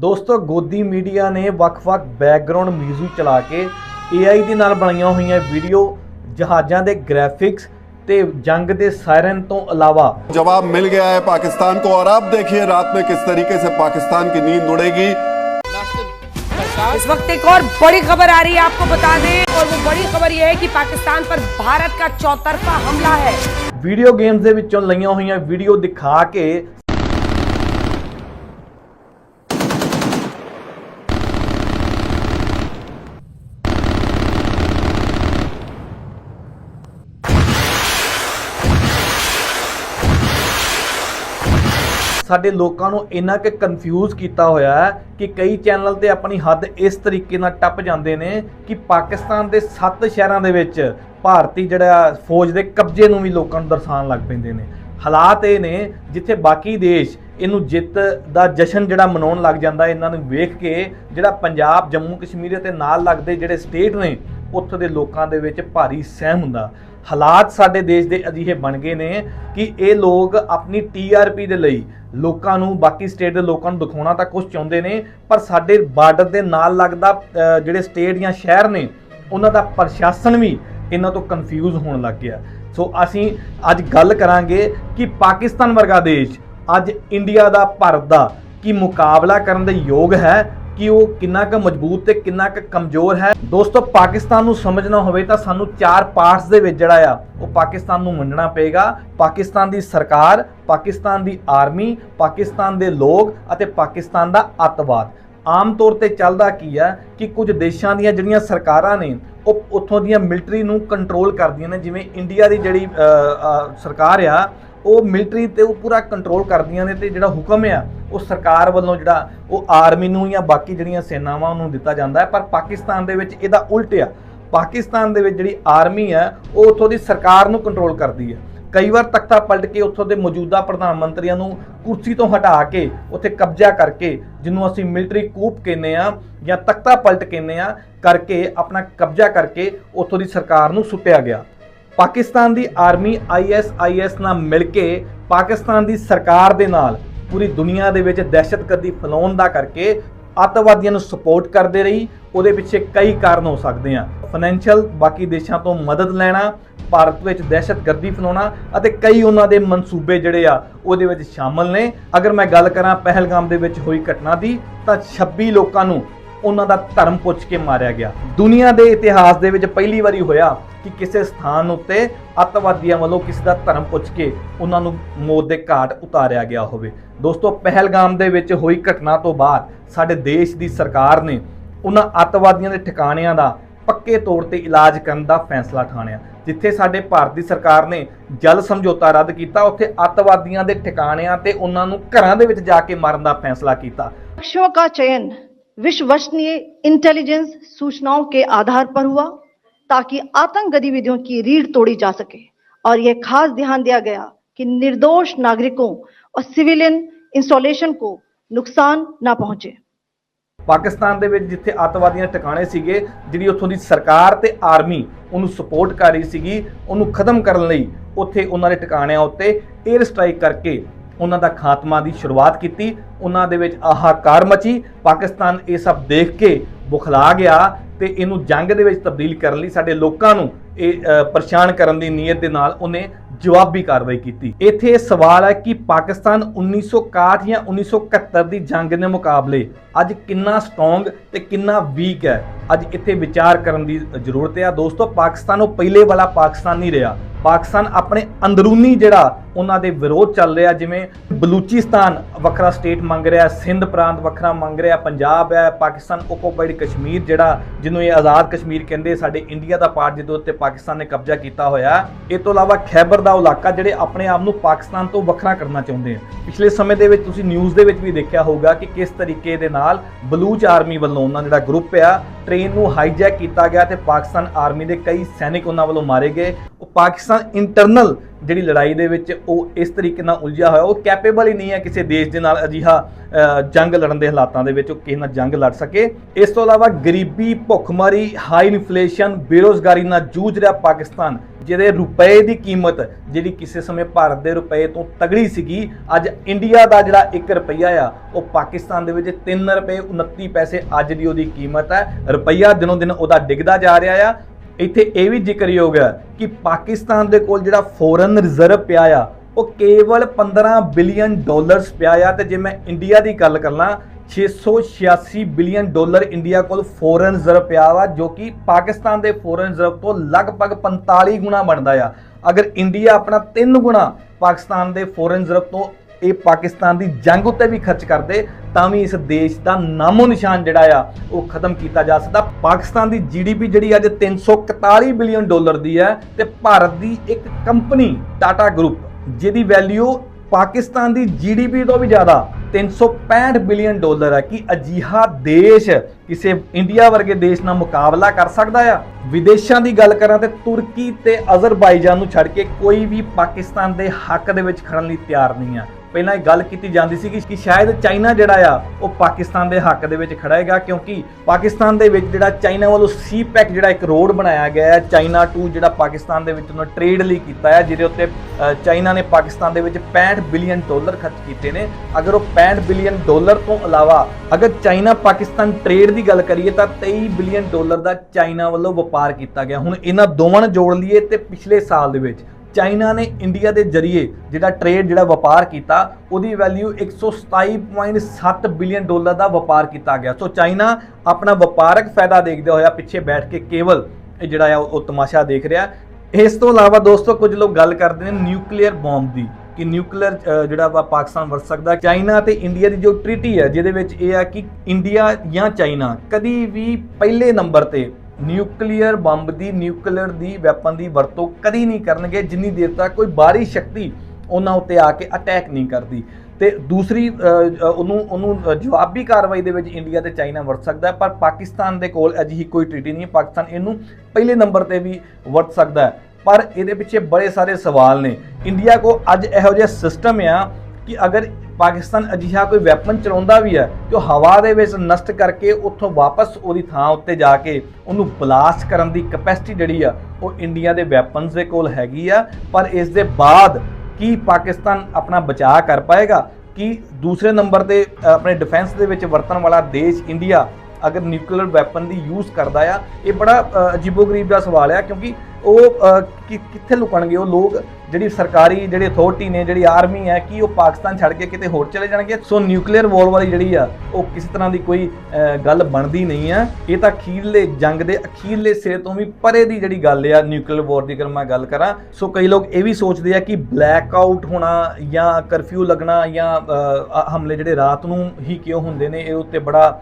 ਦੋਸਤੋ ਗੋਦੀ ਮੀਡੀਆ ਨੇ ਵੱਖ-ਵੱਖ ਬੈਕਗ੍ਰਾਉਂਡ ਮਿਊਜ਼ਿਕ ਚਲਾ ਕੇ AI ਦੇ ਨਾਲ ਬਣਾਈਆਂ ਹੋਈਆਂ ਵੀਡੀਓ ਜਹਾਜ਼ਾਂ ਦੇ ਗ੍ਰਾਫਿਕਸ ਤੇ ਜੰਗ ਦੇ ਸਾਇਰਨ ਤੋਂ ਇਲਾਵਾ जवाब मिल गया है पाकिस्तान को और अब देखिए रात में किस तरीके से पाकिस्तान की नींद उड़ेगी इस वक्त एक और बड़ी खबर आ रही है आपको बता दें और वो बड़ी खबर ये है कि पाकिस्तान पर भारत का चौतरफा हमला है ਵੀਡੀਓ ਗੇਮਸ ਦੇ ਵਿੱਚੋਂ ਲਈਆਂ ਹੋਈਆਂ ਵੀਡੀਓ ਦਿਖਾ ਕੇ ਸਾਡੇ ਲੋਕਾਂ ਨੂੰ ਇੰਨਾ ਕਿ ਕਨਫਿਊਜ਼ ਕੀਤਾ ਹੋਇਆ ਹੈ ਕਿ ਕਈ ਚੈਨਲ ਤੇ ਆਪਣੀ ਹੱਦ ਇਸ ਤਰੀਕੇ ਨਾਲ ਟੱਪ ਜਾਂਦੇ ਨੇ ਕਿ ਪਾਕਿਸਤਾਨ ਦੇ ਸੱਤ ਸ਼ਹਿਰਾਂ ਦੇ ਵਿੱਚ ਭਾਰਤੀ ਜਿਹੜਾ ਫੌਜ ਦੇ ਕਬਜ਼ੇ ਨੂੰ ਵੀ ਲੋਕਾਂ ਨੂੰ ਦਰਸਾਉਣ ਲੱਗ ਪੈਂਦੇ ਨੇ। ਹਾਲਾਤ ਇਹ ਨੇ ਜਿੱਥੇ ਬਾਕੀ ਦੇਸ਼ ਇਹਨੂੰ ਜਿੱਤ ਦਾ ਜਸ਼ਨ ਜਿਹੜਾ ਮਨਾਉਣ ਲੱਗ ਜਾਂਦਾ, ਇਹਨਾਂ ਨੂੰ ਵੇਖ ਕੇ ਜਿਹੜਾ ਪੰਜਾਬ ਜੰਮੂ ਕਸ਼ਮੀਰ ਅਤੇ ਨਾਲ ਲੱਗਦੇ ਜਿਹੜੇ ਸਟੇਟ ਨੇ, ਉੱਥੋਂ ਦੇ ਲੋਕਾਂ ਦੇ ਵਿੱਚ ਭਾਰੀ ਸਹਿਮ ਹੁੰਦਾ। ਹਾਲਾਤ ਸਾਡੇ ਦੇਸ਼ ਦੇ ਅਜਿਹੇ ਬਣ ਗਏ ਨੇ ਕਿ ਇਹ ਲੋਕ ਆਪਣੀ ਟੀਆਰਪੀ ਦੇ ਲਈ ਲੋਕਾਂ ਨੂੰ, ਬਾਕੀ ਸਟੇਟ ਦੇ ਲੋਕਾਂ ਨੂੰ ਦਿਖਾਉਣਾ ਤਾਂ ਕੁਝ ਚਾਹੁੰਦੇ ਨੇ, ਪਰ ਸਾਡੇ ਬਾਰਡਰ ਦੇ ਨਾਲ ਲੱਗਦਾ ਜਿਹੜੇ ਸਟੇਟ ਜਾਂ ਸ਼ਹਿਰ ਨੇ, ਉਹਨਾਂ ਦਾ ਪ੍ਰਸ਼ਾਸਨ ਵੀ ਇਹਨਾਂ ਤੋਂ ਕਨਫਿਊਜ਼ ਹੋਣ ਲੱਗ ਗਿਆ। ਸੋ ਅਸੀਂ ਅੱਜ ਗੱਲ ਕਰਾਂਗੇ ਕਿ ਪਾਕਿਸਤਾਨ ਵਰਗਾ ਦੇਸ਼ ਅੱਜ ਇੰਡੀਆ ਦਾ ਭਾਰਤ ਦਾ ਕੀ ਮੁਕਾਬਲਾ ਕਰਨ ਦੇ ਯੋਗ ਹੈ ਕਿ ਉਹ ਕਿੰਨਾ ਕੁ ਮਜ਼ਬੂਤ ਤੇ ਕਿੰਨਾ ਕੁ ਕਮਜ਼ੋਰ ਹੈ। ਦੋਸਤੋ, ਪਾਕਿਸਤਾਨ ਨੂੰ ਸਮਝਣਾ ਹੋਵੇ ਤਾਂ ਸਾਨੂੰ ਚਾਰ ਪਾਰਟਸ ਦੇ ਵਿੱਚ ਜਿਹੜਾ ਆ, ਉਹ ਪਾਕਿਸਤਾਨ ਨੂੰ ਮੰਨਣਾ ਪਏਗਾ। ਪਾਕਿਸਤਾਨ ਦੀ ਸਰਕਾਰ, ਪਾਕਿਸਤਾਨ ਦੀ ਆਰਮੀ, ਪਾਕਿਸਤਾਨ ਦੇ ਲੋਕ ਅਤੇ ਪਾਕਿਸਤਾਨ ਦਾ ਅੱਤਵਾਦ। ਆਮ ਤੌਰ ਤੇ ਚੱਲਦਾ ਕੀ ਆ ਕਿ ਕੁਝ ਦੇਸ਼ਾਂ ਦੀਆਂ ਜਿਹੜੀਆਂ ਸਰਕਾਰਾਂ ਨੇ, ਉਹ ਉੱਥੋਂ ਦੀਆਂ ਮਿਲਟਰੀ ਨੂੰ ਕੰਟਰੋਲ ਕਰਦੀਆਂ ਨੇ। ਜਿਵੇਂ ਇੰਡੀਆ ਦੀ ਜਿਹੜੀ ਸਰਕਾਰ ਆ ਉਹ ਮਿਲਟਰੀ ਤੇ ਉਹ ਪੂਰਾ ਕੰਟਰੋਲ ਕਰਦੀਆਂ ਨੇ ਤੇ ਜਿਹੜਾ ਹੁਕਮ ਆ, ਉਹ ਸਰਕਾਰ ਵੱਲੋਂ ਜਿਹੜਾ ਉਹ ਆਰਮੀ ਨੂੰ ਜਾਂ ਬਾਕੀ ਜਿਹੜੀਆਂ ਸੈਨਾਵਾਂ ਨੂੰ ਦਿੱਤਾ ਜਾਂਦਾ ਹੈ। ਪਰ ਪਾਕਿਸਤਾਨ ਦੇ ਵਿੱਚ ਇਹਦਾ ਉਲਟ ਆ। ਪਾਕਿਸਤਾਨ ਦੇ ਵਿੱਚ ਜਿਹੜੀ ਆਰਮੀ ਹੈ ਉਹ ਉੱਥੋਂ ਦੀ ਸਰਕਾਰ ਨੂੰ ਕੰਟਰੋਲ ਕਰਦੀ ਹੈ ਕਈ ਵਾਰ ਤਖਤਾ ਪਲਟ ਕੇ ਉੱਥੋਂ ਦੇ ਮੌਜੂਦਾ ਪ੍ਰਧਾਨ ਮੰਤਰੀਆਂ ਨੂੰ ਕੁਰਸੀ ਤੋਂ ਹਟਾ ਕੇ ਉੱਥੇ ਕਬਜ਼ਾ ਕਰਕੇ ਜਿਹਨੂੰ ਅਸੀਂ ਮਿਲਟਰੀ ਕੂਪ ਕਹਿੰਦੇ ਆ ਜਾਂ ਤਖਤਾ ਪਲਟ ਕਹਿੰਦੇ ਆ, ਕਰਕੇ ਆਪਣਾ ਕਬਜ਼ਾ ਕਰਕੇ ਉੱਥੋਂ ਦੀ ਸਰਕਾਰ ਨੂੰ ਸੁੱਟਿਆ ਗਿਆ। ਪਾਕਿਸਤਾਨ ਦੀ ਆਰਮੀ ਆਈਐਸਆਈਐਸ ਨਾਲ ਮਿਲ ਕੇ ਪਾਕਿਸਤਾਨ ਦੀ ਸਰਕਾਰ ਦੇ ਨਾਲ ਪੂਰੀ ਦੁਨੀਆ ਦੇ ਵਿੱਚ ਦਹਿਸ਼ਤਗਰਦੀ ਫੈਲਾਉਣ ਦਾ ਕਰਕੇ ਅੱਤਵਾਦੀਆਂ ਨੂੰ ਸਪੋਰਟ ਕਰਦੇ ਰਹੀ। ਉਹਦੇ ਪਿੱਛੇ ਕਈ ਕਾਰਨ ਹੋ ਸਕਦੇ ਆ। ਫਾਈਨੈਂਸ਼ੀਅਲ ਬਾਕੀ ਦੇਸ਼ਾਂ ਤੋਂ ਮਦਦ ਲੈਣਾ, ਭਾਰਤ ਵਿੱਚ ਦਹਿਸ਼ਤਗਰਦੀ ਫੈਲਾਉਣਾ ਅਤੇ ਕਈ ਉਹਨਾਂ ਦੇ ਮਨਸੂਬੇ ਜਿਹੜੇ ਆ, ਉਹਦੇ ਵਿੱਚ ਸ਼ਾਮਲ ਨੇ। ਅਗਰ ਮੈਂ ਗੱਲ ਕਰਾਂ ਪਹਿਲਗਾਮ ਦੇ ਵਿੱਚ ਹੋਈ ਘਟਨਾ ਦੀ, ਤਾਂ 26 ਲੋਕਾਂ ਨੂੰ ਉਹਨਾਂ ਦਾ ਧਰਮ ਪੁੱਛ ਕੇ ਮਾਰਿਆ ਗਿਆ। ਦੁਨੀਆ ਦੇ ਇਤਿਹਾਸ ਦੇ ਵਿੱਚ ਪਹਿਲੀ ਵਾਰੀ ਹੋਇਆ ਕਿ ਕਿਸੇ ਸਥਾਨ ਉੱਤੇ ਅੱਤਵਾਦੀਆਂ ਵੱਲੋਂ ਕਿਸੇ ਦਾ ਧਰਮ ਪੁੱਛ ਕੇ ਉਹਨਾਂ ਨੂੰ ਮੌਤ ਦੇ ਘਾਟ ਉਤਾਰਿਆ ਗਿਆ ਹੋਵੇ। ਦੋਸਤੋ, ਪਹਿਲਗਾਮ ਦੇ ਵਿੱਚ ਹੋਈ ਘਟਨਾ ਤੋਂ ਬਾਅਦ ਸਾਡੇ ਦੇਸ਼ ਦੀ ਸਰਕਾਰ ਨੇ ਉਹਨਾਂ ਅੱਤਵਾਦੀਆਂ ਦੇ ਠਿਕਾਣਿਆਂ ਦਾ ਪੱਕੇ ਤੌਰ ਤੇ ਇਲਾਜ ਕਰਨ ਦਾ ਫੈਸਲਾ ਠਾਣਿਆ। ਜਿੱਥੇ ਸਾਡੇ ਭਾਰਤ ਦੀ ਸਰਕਾਰ ਨੇ ਜਲ ਸਮਝੌਤਾ ਰੱਦ ਕੀਤਾ, ਉੱਥੇ ਅੱਤਵਾਦੀਆਂ ਦੇ ਠਿਕਾਣਿਆਂ ਤੇ ਉਹਨਾਂ ਨੂੰ ਘਰਾਂ ਦੇ ਵਿੱਚ ਜਾ ਕੇ ਮਾਰਨ ਦਾ ਫੈਸਲਾ ਕੀਤਾ। ਅਸ਼ੋਕਾ ਚੈਨ विश्वसनीय इंटेलिजेंस सूचनाओं के आधार पर हुआ ताकि आतंक गतिविधियों की रीढ़ तोड़ी जा सके। और यह खास ध्यान दिया गया कि निर्दोष नागरिकों और सिविलियन इंस्टॉलेशन को ਨੁਕਸਾਨ ਨਾ ਪਹੁੰਚੇ ਪਾਕਿਸਤਾਨ ਦੇ ਵਿੱਚ ਜਿੱਥੇ ਅੱਤਵਾਦੀਆਂ ਟਿਕਾਣੇ ਸੀਗੇ ਜਿਹੜੀ ਉੱਥੋਂ ਦੀ ਸਰਕਾਰ ਤੇ ਆਰਮੀ ਉਹਨੂੰ ਸਪੋਰਟ ਕਰ ਰਹੀ ਸੀਗੀ ਉਹਨੂੰ ਖਤਮ ਕਰਨ ਲਈ ਉੱਥੇ ਉਹਨਾਂ ਦੇ ਟਿਕਾਣਿਆਂ ਉੱਤੇ 에ਅਰ ਸਟ੍ਰਾਈਕ ਕਰਕੇ ਉਹਨਾਂ ਦਾ ਖਾਤਮਾ ਦੀ ਸ਼ੁਰੂਆਤ ਕੀਤੀ, ਉਹਨਾਂ ਦੇ ਵਿੱਚ ਆਹਾਕਾਰ ਮਚੀ, ਪਾਕਿਸਤਾਨ ਇਹ ਸਭ ਦੇਖ ਕੇ ਬੁਖਲਾ ਗਿਆ ਤੇ ਇਹਨੂੰ ਜੰਗ ਦੇ ਵਿੱਚ ਤਬਦੀਲ ਕਰਨ ਲਈ ਸਾਡੇ ਲੋਕਾਂ ਨੂੰ ਇਹ ਪਰੇਸ਼ਾਨ ਕਰਨ ਦੀ ਨੀਅਤ ਦੇ ਨਾਲ ਉਹਨੇ ਜਵਾਬੀ ਕਾਰਵਾਈ ਕੀਤੀ। ਇੱਥੇ ਇਹ ਸਵਾਲ ਹੈ ਕਿ ਪਾਕਿਸਤਾਨ 1961 ਜਾਂ 1971 ਦੀ ਜੰਗ ਦੇ ਮੁਕਾਬਲੇ ਅੱਜ ਕਿੰਨਾ ਸਟਰੋਂਗ ਤੇ ਕਿੰਨਾ ਵੀਕ ਹੈ? ਅੱਜ ਇੱਥੇ ਵਿਚਾਰ ਕਰਨ ਦੀ ਜ਼ਰੂਰਤ ਹੈ। ਦੋਸਤੋ, ਪਾਕਿਸਤਾਨ ਉਹ ਪਹਿਲੇ ਵਾਲਾ ਪਾਕਿਸਤਾਨ ਨਹੀਂ ਰਿਹਾ। ਪਾਕਿਸਤਾਨ ਆਪਣੇ ਅੰਦਰੂਨੀ ਜਿਹੜਾ ਉਹਨਾਂ ਦੇ ਵਿਰੋਧ ਚੱਲ ਰਿਹਾ, ਜਿਵੇਂ ਬਲੂਚਿਸਤਾਨ ਵੱਖਰਾ ਸਟੇਟ ਮੰਗ ਰਿਹਾ, ਸਿੰਧ ਪ੍ਰਾਂਤ ਵੱਖਰਾ ਮੰਗ ਰਿਹਾ, ਪੰਜਾਬ ਹੈ, ਪਾਕਿਸਤਾਨ ਓਕੋਪਾਈਡ ਕਸ਼ਮੀਰ ਜਿਹੜਾ, ਜਿਹਨੂੰ ਇਹ ਆਜ਼ਾਦ ਕਸ਼ਮੀਰ ਕਹਿੰਦੇ ਸਾਡੇ ਇੰਡੀਆ ਦਾ ਪਾਰਟ ਜਿਹਦੇ ਉੱਤੇ ਪਾਕਿਸਤਾਨ ਨੇ ਕਬਜ਼ਾ ਕੀਤਾ ਹੋਇਆ। ਇਹ ਤੋਂ ਇਲਾਵਾ ਖੈਬਰ ਦਾ ਇਲਾਕਾ ਜਿਹੜੇ ਆਪਣੇ ਆਪ ਨੂੰ ਪਾਕਿਸਤਾਨ ਤੋਂ ਵੱਖਰਾ ਕਰਨਾ ਚਾਹੁੰਦੇ ਆ। ਪਿਛਲੇ ਸਮੇਂ ਦੇ ਵਿੱਚ ਤੁਸੀਂ ਨਿਊਜ਼ ਦੇ ਵਿੱਚ ਵੀ ਦੇਖਿਆ ਹੋਊਗਾ ਕਿ ਕਿਸ ਤਰੀਕੇ ਦੇ ਨਾਲ ਬਲੂਚ ਆਰਮੀ ਵੱਲੋਂ ਉਹਨਾਂ ਜਿਹੜਾ ਗਰੁੱਪ ਆ ਟ੍ਰੇਨ ਨੂੰ ਹਾਈਜੈਕ ਕੀਤਾ ਗਿਆ ਤੇ ਪਾਕਿਸਤਾਨ ਆਰਮੀ ਦੇ ਕਈ ਸੈਨਿਕ ਉਹਨਾਂ ਵੱਲੋਂ ਮਾਰੇ ਗਏ। ਉਹ ਪਾਕਿਸਤਾਨ ਇੰਟਰਨਲ ਜਿਹੜੀ ਲੜਾਈ ਦੇ ਵਿੱਚ ਉਹ ਇਸ ਤਰੀਕੇ ਨਾਲ ਉਲਝਿਆ ਹੋਇਆ, ਉਹ ਕੈਪੇਬਲ ਹੀ ਨਹੀਂ ਹੈ ਕਿਸੇ ਦੇਸ਼ ਦੇ ਨਾਲ ਅਜਿਹਾ ਜੰਗ ਲੜਨ ਦੇ ਹਾਲਾਤਾਂ ਦੇ ਵਿੱਚ ਉਹ ਕਿਸੇ ਨਾਲ ਜੰਗ ਲੜ ਸਕੇ। ਇਸ ਤੋਂ ਇਲਾਵਾ ਗਰੀਬੀ, ਭੁੱਖਮਰੀ ਹਾਈ ਇਨਫਲੇਸ਼ਨ ਬੇਰੋਜ਼ਗਾਰੀ ਨਾਲ ਜੂਝ ਰਿਹਾ ਪਾਕਿਸਤਾਨ, ਜਿਹਦੇ ਰੁਪਏ ਦੀ ਕੀਮਤ ਜਿਹੜੀ ਕਿਸੇ ਸਮੇਂ ਭਾਰਤ ਦੇ ਰੁਪਏ ਤੋਂ ਤਗੜੀ ਸੀਗੀ, ਅੱਜ ਇੰਡੀਆ ਦਾ ਜਿਹੜਾ 1 ਰੁਪਈਆ ਆ, ਉਹ ਪਾਕਿਸਤਾਨ ਦੇ ਵਿੱਚ 3 ਰੁਪਏ 29 ਪੈਸੇ ਅੱਜ ਦੀ ਉਹਦੀ ਕੀਮਤ ਹੈ। ਰੁਪਈਆ ਦਿਨੋਂ ਦਿਨ ਉਹਦਾ ਡਿੱਗਦਾ ਜਾ ਰਿਹਾ ਆ। ਇੱਥੇ ਇਹ ਵੀ ਜ਼ਿਕਰਯੋਗ ਹੈ ਕਿ ਪਾਕਿਸਤਾਨ ਦੇ ਕੋਲ ਜਿਹੜਾ ਫੋਰਨ ਰਿਜ਼ਰਵ ਪਿਆ ਆ, ਉਹ ਕੇਵਲ 15 ਬਿਲੀਅਨ ਡਾਲਰਸ ਪਿਆ ਆ ਤੇ ਜੇ ਮੈਂ ਇੰਡੀਆ ਦੀ ਗੱਲ ਕਰਨਾ 686 ਬਿਲੀਅਨ ਡਾਲਰ ਇੰਡੀਆ ਕੋਲ ਫੋਰਨ ਰਿਜ਼ਰਵ ਪਿਆ ਵਾ, ਜੋ ਕਿ ਪਾਕਿਸਤਾਨ ਦੇ ਫੋਰਨ ਰਿਜ਼ਰਵ ਤੋਂ ਲਗਭਗ 45 ਗੁਣਾ ਬਣਦਾ ਆ। ਅਗਰ ਇੰਡੀਆ ਆਪਣਾ 3 ਗੁਣਾ ਪਾਕਿਸਤਾਨ ਦੇ ਫੋਰਨ ਰਿਜ਼ਰਵ ਤੋਂ ਇਹ ਪਾਕਿਸਤਾਨ ਦੀ ਜੰਗ ਉੱਤੇ ਵੀ ਖਰਚ ਕਰਦੇ, ਤਾਂ ਵੀ ਇਸ ਦੇਸ਼ ਦਾ ਨਾਮੋ ਨਿਸ਼ਾਨ ਜਿਹੜਾ ਆ, ਉਹ ਖਤਮ ਕੀਤਾ ਜਾ ਸਕਦਾ। ਪਾਕਿਸਤਾਨ ਦੀ ਜੀਡੀਪੀ ਜਿਹੜੀ ਅੱਜ 341 ਬਿਲੀਅਨ ਡਾਲਰ ਦੀ ਹੈ, ਤੇ ਭਾਰਤ ਦੀ ਇੱਕ ਕੰਪਨੀ ਟਾਟਾ ਗਰੁੱਪ ਜਿਹਦੀ ਵੈਲਿਊ ਪਾਕਿਸਤਾਨ ਦੀ ਜੀਡੀਪੀ ਤੋਂ ਵੀ ਜ਼ਿਆਦਾ 365 ਬਿਲੀਅਨ ਡਾਲਰ ਹੈ। ਕਿ ਅਜੀਹਾ ਦੇਸ਼ ਕਿਸੇ ਇੰਡੀਆ ਵਰਗੇ ਦੇਸ਼ ਨਾਲ ਮੁਕਾਬਲਾ ਕਰ ਸਕਦਾ ਆ? ਵਿਦੇਸ਼ਾਂ ਦੀ ਗੱਲ ਕਰਾਂ ਤੇ ਤੁਰਕੀ ਤੇ ਅਜ਼ਰਬਾਈਜਾਨ ਨੂੰ ਛੱਡ ਕੇ ਕੋਈ ਵੀ ਪਾਕਿਸਤਾਨ ਦੇ ਹੱਕ ਦੇ ਵਿੱਚ ਖੜਨ ਲਈ ਤਿਆਰ ਨਹੀਂ ਆ। ਪਹਿਲਾਂ ਇਹ ਗੱਲ ਕੀਤੀ ਜਾਂਦੀ ਸੀ ਕਿ ਸ਼ਾਇਦ ਚਾਈਨਾ ਜਿਹੜਾ ਆ, ਉਹ ਪਾਕਿਸਤਾਨ ਦੇ ਹੱਕ ਦੇ ਵਿੱਚ ਖੜਾ ਹੈਗਾ, ਕਿਉਂਕਿ ਪਾਕਿਸਤਾਨ ਦੇ ਵਿੱਚ ਜਿਹੜਾ ਚਾਈਨਾ ਵੱਲੋਂ ਸੀ ਪੈਕ ਜਿਹੜਾ ਇੱਕ ਰੋਡ ਬਣਾਇਆ ਗਿਆ ਹੈ, ਚਾਈਨਾ ਟੂ ਜਿਹੜਾ ਪਾਕਿਸਤਾਨ ਦੇ ਵਿੱਚ ਉਹਨਾਂ ਟ੍ਰੇਡ ਲਈ ਕੀਤਾ ਹੈ, ਜਿਹਦੇ ਉੱਤੇ ਚਾਈਨਾ ਨੇ ਪਾਕਿਸਤਾਨ ਦੇ ਵਿੱਚ 65 ਬਿਲੀਅਨ ਡਾਲਰ ਖਰਚ ਕੀਤੇ ਨੇ। ਅਗਰ ਉਹ 65 ਬਿਲੀਅਨ ਡਾਲਰ ਤੋਂ ਇਲਾਵਾ ਅਗਰ ਚਾਈਨਾ ਪਾਕਿਸਤਾਨ ਟ੍ਰੇਡ ਦੀ ਗੱਲ ਕਰੀਏ ਤਾਂ 23 ਬਿਲੀਅਨ ਡਾਲਰ ਦਾ ਚਾਈਨਾ ਵੱਲੋਂ ਵਪਾਰ ਕੀਤਾ ਗਿਆ। ਹੁਣ ਇਹਨਾਂ ਦੋਵਾਂ ਨੂੰ ਜੋੜ ਲਈਏ ਤੇ ਪਿਛਲੇ ਸਾਲ ਦੇ ਵਿੱਚ ਚਾਈਨਾ ਨੇ ਇੰਡੀਆ ਦੇ ਜ਼ਰੀਏ ਜਿਹੜਾ ਟ੍ਰੇਡ ਜਿਹੜਾ ਵਪਾਰ ਕੀਤਾ, ਉਹਦੀ ਵੈਲਿਊ 127.7 ਬਿਲੀਅਨ ਡਾਲਰ ਦਾ ਵਪਾਰ ਕੀਤਾ ਗਿਆ। ਸੋ ਚਾਈਨਾ ਆਪਣਾ ਵਪਾਰਕ ਫਾਇਦਾ ਦੇਖਦੇ ਹੋਇਆ ਪਿੱਛੇ ਬੈਠ ਕੇ ਕੇਵਲ ਇਹ ਜਿਹੜਾ ਆ, ਉਹ ਤਮਾਸ਼ਾ ਦੇਖ ਰਿਹਾ। ਇਸ ਤੋਂ ਇਲਾਵਾ ਦੋਸਤੋ, ਕੁਝ ਲੋਕ ਗੱਲ ਕਰਦੇ ਨੇ ਨਿਊਕਲੀਅਰ ਬੰਬ ਦੀ, ਕਿ ਨਿਊਕਲੀਅਰ ਜਿਹੜਾ ਵਾ ਪਾਕਿਸਤਾਨ ਵਰਤ ਸਕਦਾ। ਚਾਈਨਾ ਤੇ ਇੰਡੀਆ ਦੀ ਜੋ ਟ੍ਰੀਟੀ ਹੈ, ਜਿਹਦੇ ਵਿੱਚ ਇਹ ਆ ਕਿ ਇੰਡੀਆ ਜਾਂ ਚਾਈਨਾ ਕਦੀ ਵੀ ਪਹਿਲੇ ਨੰਬਰ ਤੇ ਨਿਊਕਲੀਅਰ ਬੰਬ ਦੀ, ਨਿਊਕਲੀਅਰ ਦੀ ਵੈਪਨ ਦੀ ਵਰਤੋਂ ਕਦੀ ਨਹੀਂ ਕਰਨਗੇ। ਜਿੰਨੀ ਦੇਰ ਤੱਕ ਕੋਈ ਬਾਹਰੀ ਸ਼ਕਤੀ ਉਹਨਾਂ ਉੱਤੇ ਆ ਕੇ ਅਟੈਕ ਨਹੀਂ ਕਰਦੀ। ਤੇ ਦੂਸਰੀ ਉਹਨੂੰ ਉਹਨੂੰ ਜਵਾਬੀ ਕਾਰਵਾਈ ਦੇ ਵਿੱਚ ਇੰਡੀਆ ਤੇ ਚਾਈਨਾ ਵਰਤ ਸਕਦਾ ਪਰ ਪਾਕਿਸਤਾਨ ਦੇ ਕੋਲ ਅਜਿਹੀ ਕੋਈ ਟ੍ਰੀਟੀ ਨਹੀਂ ਹੈ। ਪਾਕਿਸਤਾਨ ਇਹਨੂੰ ਪਹਿਲੇ ਨੰਬਰ ਤੇ ਵੀ ਵਰਤ ਸਕਦਾ ਪਰ ਇਹਦੇ ਪਿੱਛੇ ਬੜੇ ਸਾਰੇ ਸਵਾਲ ਨੇ। ਇੰਡੀਆ ਕੋ ਅੱਜ ਇਹੋ ਜਿਹਾ ਸਿਸਟਮ ਆ ਕਿ ਅਗਰ ਪਾਕਿਸਤਾਨ ਅਜਿਹਾ ਕੋਈ ਵੈਪਨ ਚਲਾਉਂਦਾ ਵੀ ਹੈ, ਤੇ ਉਹ ਹਵਾ ਦੇ ਵਿੱਚ ਨਸ਼ਟ ਕਰਕੇ ਉੱਥੋਂ ਵਾਪਸ ਉਹਦੀ ਥਾਂ ਉੱਤੇ ਜਾ ਕੇ ਉਹਨੂੰ ਬਲਾਸਟ ਕਰਨ ਦੀ ਕਪੈਸਿਟੀ ਜਿਹੜੀ ਆ, ਉਹ ਇੰਡੀਆ ਦੇ ਵੈਪਨਸ ਦੇ ਕੋਲ ਹੈਗੀ ਆ। ਪਰ ਇਸ ਦੇ ਬਾਅਦ ਕੀ ਪਾਕਿਸਤਾਨ ਆਪਣਾ ਬਚਾਅ ਕਰ ਪਾਏਗਾ? ਕਿ ਦੂਸਰੇ ਨੰਬਰ ਤੇ ਆਪਣੇ ਡਿਫੈਂਸ ਦੇ ਵਿੱਚ ਵਰਤਣ ਵਾਲਾ ਦੇਸ਼ ਇੰਡੀਆ ਅਗਰ ਨਿਊਕਲੀਅਰ ਵੈਪਨ ਦੀ ਯੂਜ਼ ਕਰਦਾ ਆ? ਇਹ ਬੜਾ ਅਜੀਬੋ-ਗਰੀਬ ਦਾ ਸਵਾਲ ਆ, ਕਿਉਂਕਿ ਉਹ ਕਿ- ਕਿੱਥੇ ਲੁਕਣਗੇ? ਉਹ ਲੋਕ ਜਿਹੜੀ ਸਰਕਾਰੀ ਜਿਹੜੀ ਅਥਾਰਟੀ ਨੇ, ਜਿਹੜੀ ਆਰਮੀ ਹੈ, ਕਿ ਉਹ ਪਾਕਿਸਤਾਨ ਛੱਡ ਕੇ ਕਿਤੇ ਹੋਰ ਚਲੇ ਜਾਣਗੇ? ਸੋ ਨਿਊਕਲੀਅਰ ਵਾਰ ਵਾਲੀ ਜਿਹੜੀ ਆ, ਉਹ ਕਿਸੇ ਤਰ੍ਹਾਂ ਦੀ ਕੋਈ ਗੱਲ ਬਣਦੀ ਨਹੀਂ ਆ। ਇਹ ਤਾਂ ਅਖੀਰਲੇ ਜੰਗ ਦੇ ਅਖੀਰਲੇ ਸਿਰੇ ਤੋਂ ਵੀ ਪਰੇ ਦੀ ਜਿਹੜੀ ਗੱਲ ਆ ਨਿਊਕਲੀਅਰ ਵਾਰ ਦੀ ਅਗਰ ਮੈਂ ਗੱਲ ਕਰਾਂ ਸੋ ਕਈ ਲੋਕ ਇਹ ਵੀ ਸੋਚਦੇ ਆ ਕਿ ਬਲੈਕ ਆਊਟ ਹੋਣਾ ਜਾਂ ਕਰਫਿਊ ਲੱਗਣਾ ਜਾਂ ਹਮਲੇ ਜਿਹੜੇ ਰਾਤ ਨੂੰ ਹੀ ਕਿਉਂ ਹੁੰਦੇ ਨੇ, ਇਹ ਉੱਤੇ ਬੜਾ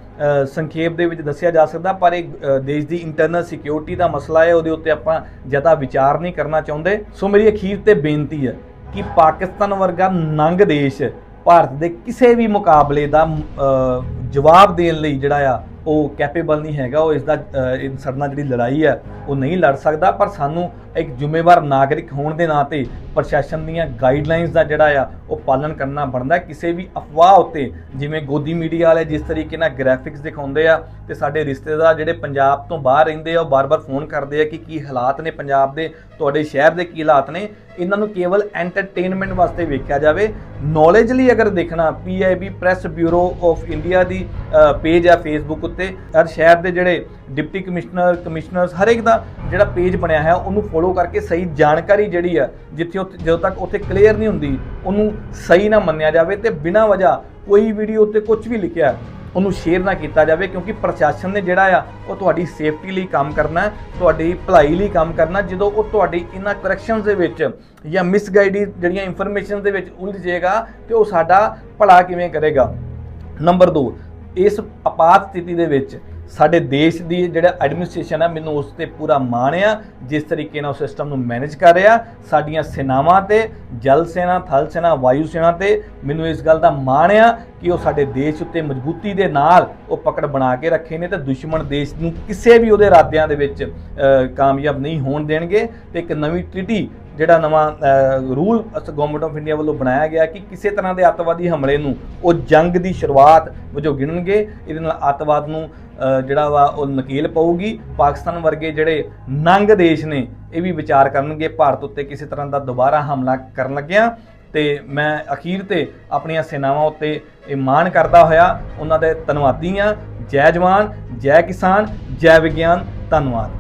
ਸੰਖੇਪ ਦੇ ਵਿੱਚ ਦੱਸਿਆ ਜਾ ਸਕਦਾ, ਪਰ ਇਹ ਦੇਸ਼ ਦੀ ਇੰਟਰਨਲ ਸਿਕਿਉਰਿਟੀ ਦਾ ਮਸਲਾ ਹੈ, ਉਹਦੇ ਉੱਤੇ ਆਪਾਂ ਜ਼ਿਆਦਾ ਵਿਚਾਰ ਨਹੀਂ ਕਰਨਾ ਚਾਹੁੰਦੇ। ਸੋ ਮੇਰੀ ਅਖੀਰ ਤੇ ਬੇਨਤੀ ਹੈ ਕਿ ਪਾਕਿਸਤਾਨ ਵਰਗਾ ਨੰਗ ਦੇਸ਼ ਭਾਰਤ ਦੇ ਕਿਸੇ ਵੀ ਮੁਕਾਬਲੇ ਦਾ ਅ, ਜਵਾਬ ਦੇਣ ਲਈ ਜਿਹੜਾ ਆ ਉਹ ਕੈਪੇਬਲ ਨਹੀਂ ਹੈਗਾ ਉਹ ਇਸ ਦਾ ਅ, ਸਾਡੇ ਨਾਲ ਜਿਹੜੀ ਲੜਾਈ ਹੈ ਉਹ ਨਹੀਂ ਲੜ ਸਕਦਾ। ਪਰ ਸਾਨੂੰ ਇੱਕ ਜ਼ਿੰਮੇਵਾਰ ਨਾਗਰਿਕ ਹੋਣ ਦੇ ਨਾਤੇ ਪ੍ਰਸ਼ਾਸਨ ਦੀਆਂ ਗਾਈਡਲਾਈਨਸ ਦਾ ਜਿਹੜਾ ਆ ਉਹ ਪਾਲਣ ਕਰਨਾ ਬਣਦਾ ਕਿਸੇ ਵੀ ਅਫਵਾਹ ਉੱਤੇ ਜਿਵੇਂ ਗੋਦੀ ਮੀਡੀਆ ਵਾਲੇ ਜਿਸ ਤਰੀਕੇ ਨਾਲ ਗ੍ਰਾਫਿਕਸ ਦਿਖਾਉਂਦੇ ਆ ਤੇ ਸਾਡੇ ਰਿਸ਼ਤੇਦਾਰ ਜਿਹੜੇ ਪੰਜਾਬ ਤੋਂ ਬਾਹਰ ਰਹਿੰਦੇ ਆ ਉਹ ਬਾਰ-ਬਾਰ ਫੋਨ ਕਰਦੇ ਆ ਕਿ ਕੀ ਹਾਲਾਤ ਨੇ ਪੰਜਾਬ ਦੇ ਤੁਹਾਡੇ ਸ਼ਹਿਰ ਦੇ ਕੀ ਹਾਲਾਤ ਨੇ। ਇਹਨਾਂ ਨੂੰ ਕੇਵਲ ਐਂਟਰਟੇਨਮੈਂਟ ਵਾਸਤੇ ਵੇਖਿਆ ਜਾਵੇ। ਨੌਲੇਜ ਲਈ ਅਗਰ ਦੇਖਣਾ PIB press bureau of India the page ਆ ਫੇਸਬੁੱਕ ਉੱਤੇ। ਹਰ ਸ਼ਹਿਰ ਦੇ ਜਿਹੜੇ ਡਿਪਟੀ ਕਮਿਸ਼ਨਰ, ਕਮਿਸ਼ਨਰਸ, ਹਰ ਇੱਕ ਦਾ ਜਿਹੜਾ ਪੇਜ ਬਣਿਆ ਹੈ ਉਹਨੂੰ ਫੋਲੋ ਕਰਕੇ ਸਹੀ ਜਾਣਕਾਰੀ ਜਿਹੜੀ ਆ, ਜਿੱਥੇ ਜਦੋਂ ਤੱਕ ਉੱਥੇ ਕਲੀਅਰ ਨਹੀਂ ਹੁੰਦੀ, ਉਹਨੂੰ ਸਹੀ ਨਾ ਮੰਨਿਆ ਜਾਵੇ ਤੇ ਬਿਨਾਂ ਵਜ੍ਹਾ ਕੋਈ ਵੀਡੀਓ ਉੱਤੇ ਕੁਝ ਵੀ ਲਿਖਿਆ, ਉਹਨੂੰ ਸ਼ੇਅਰ ਨਾ ਕੀਤਾ ਜਾਵੇ, ਕਿਉਂਕਿ ਪ੍ਰਸ਼ਾਸਨ ਨੇ ਜਿਹੜਾ ਆ, ਉਹ ਤੁਹਾਡੀ ਸੇਫਟੀ ਲਈ ਕੰਮ ਕਰਨਾ ਹੈ ਤੁਹਾਡੀ ਭਲਾਈ ਲਈ ਕੰਮ ਕਰਨਾ, ਜਦੋਂ ਉਹ ਤੁਹਾਡੀ ਇਹਨਾਂ ਕਰੈਕਸ਼ਨਸ ਦੇ ਵਿੱਚ ਜਾਂ ਮਿਸਗਾਈਡਡ ਜਿਹੜੀਆਂ ਇਨਫੋਰਮੇਸ਼ਨ ਦੇ ਵਿੱਚ ਉਲਝ ਜਾਏਗਾ, ਤੇ ਉਹ ਸਾਡਾ ਭਲਾ ਕਿਵੇਂ ਕਰੇਗਾ। ਨੰਬਰ 2 ਇਸ ਆਪਾਤ ਸਥਿਤੀ ਦੇ ਵਿੱਚ ਸਾਡੇ ਦੇਸ਼ ਦੀ ਜਿਹੜਾ ਐਡਮਿਨਿਸਟ੍ਰੇਸ਼ਨ ਹੈ ਮੈਨੂੰ ਉਸ ਤੇ ਪੂਰਾ ਮਾਣ ਆ ਜਿਸ ਤਰੀਕੇ ਨਾਲ ਉਹ ਸਿਸਟਮ ਨੂੰ ਮੈਨੇਜ ਕਰ ਰਿਹਾ। ਸਾਡੀਆਂ ਸੈਨਾਵਾਂ ਤੇ, ਜਲ ਸੈਨਾ, ਥਲ ਸੈਨਾ, ਵਾਯੂ ਸੈਨਾ ਤੇ ਮੈਨੂੰ ਇਸ ਗੱਲ ਦਾ ਮਾਣ ਆ ਕਿ ਉਹ ਸਾਡੇ ਦੇਸ਼ ਉੱਤੇ ਮਜ਼ਬੂਤੀ ਦੇ ਨਾਲ ਉਹ ਪਕੜ ਬਣਾ ਕੇ ਰੱਖੇ ਨੇ ਤੇ ਦੁਸ਼ਮਣ ਦੇਸ਼ ਨੂੰ ਕਿਸੇ ਵੀ ਉਹਦੇ ਇਰਾਦਿਆਂ ਦੇ ਵਿੱਚ ਕਾਮਯਾਬ ਨਹੀਂ ਹੋਣ ਦੇਣਗੇ ਤੇ ਇੱਕ ਨਵੀਂ ਟ੍ਰਿਟੀ ਜਿਹੜਾ ਨਵਾਂ ਰੂਲ ਗਵਰਨਮੈਂਟ ਆਫ ਇੰਡੀਆ ਵੱਲੋਂ ਬਣਾਇਆ ਗਿਆ ਕਿ ਕਿਸੇ ਤਰ੍ਹਾਂ ਦੇ ਅੱਤਵਾਦੀ ਹਮਲੇ ਨੂੰ ਉਹ ਜੰਗ ਦੀ ਸ਼ੁਰੂਆਤ ਵਜੋਂ ਗਿਣਨਗੇ। ਇਹਦੇ ਨਾਲ ਅੱਤਵਾਦ ਨੂੰ ਜਿਹੜਾ ਵਾ ਉਹ ਨਕੇਲ ਪਊਗੀ। ਪਾਕਿਸਤਾਨ ਵਰਗੇ ਜਿਹੜੇ ਨੰਗ ਦੇਸ਼ ਨੇ, ਇਹ ਵੀ ਵਿਚਾਰ ਕਰਨਗੇ। ਭਾਰਤ ਉੱਤੇ ਕਿਸੇ ਤਰ੍ਹਾਂ ਦਾ ਦੁਬਾਰਾ ਹਮਲਾ ਕਰਨ ਲੱਗਿਆ। ਤੇ ਮੈਂ ਅਖੀਰ ਤੇ ਆਪਣੀਆਂ ਸੈਨਾਵਾਂ ਉੱਤੇ ਇਹ ਮਾਣ ਕਰਦਾ ਹੋਇਆ। ਉਹਨਾਂ ਦੇ ਧੰਨਵਾਦੀ ਹਾਂ ਜੈ ਜਵਾਨ, ਜੈ ਕਿਸਾਨ, ਜੈ ਵਿਗਿਆਨ। ਧੰਨਵਾਦ।